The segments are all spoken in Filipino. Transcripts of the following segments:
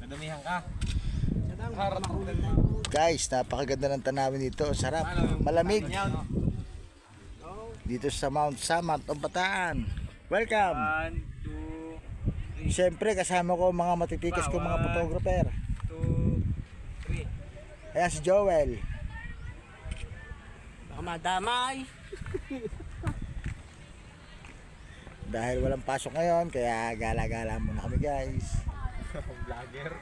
Nadumihan ka. Guys, napakaganda ng tanawin dito. Sarap. Malamig. Dito sa Mount Samat o Bataan. Welcome. One, two, Siyempre, kasama ko mga matitikas ko mga photographer. two, three. Ayan si Joel. Baka madamay. Dahil walang pasok ngayon, kaya gala-gala muna kami guys. Vlogger.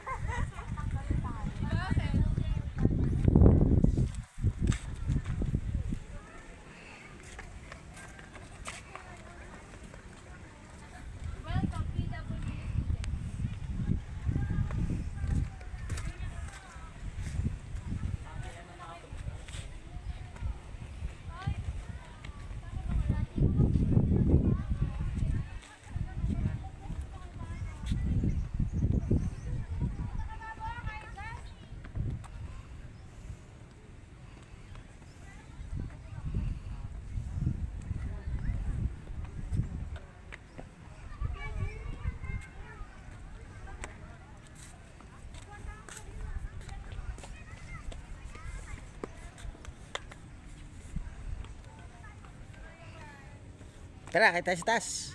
Tara, kita sa taas.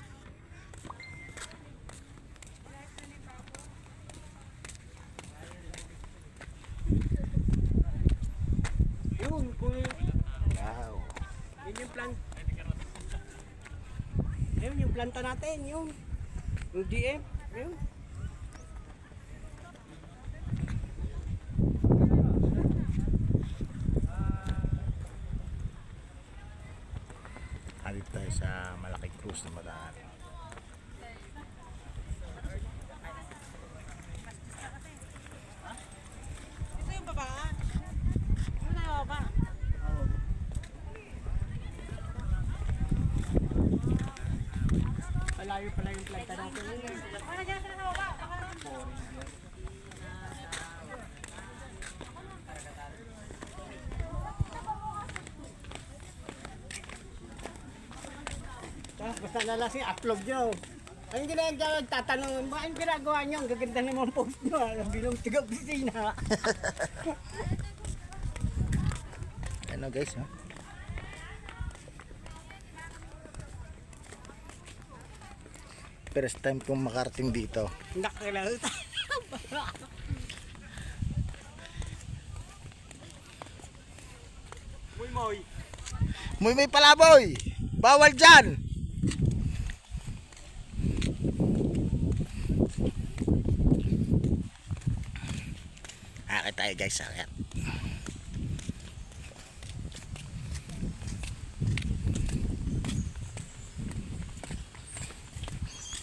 Yun, kung Wow. yun yung plan. Yun yung planta natin, yun. Yung DM, yun. Tayo sa malaking cruise na madaan. Ito yung baba. Ano na yung baba? Malayo pala yung planta natin. yun. Ah, Basta nalasing upload nyo. Ayun ginagawa, tatanong, ba ang ginagawa nyo? Ang gaganda naman post nyo. Ang bilong tiga pisina. Ano guys, ha? First time kong makarating dito. Nakilala. Muy moy. Muy may palaboy! Bawal dyan! Akit tayo guys, akit.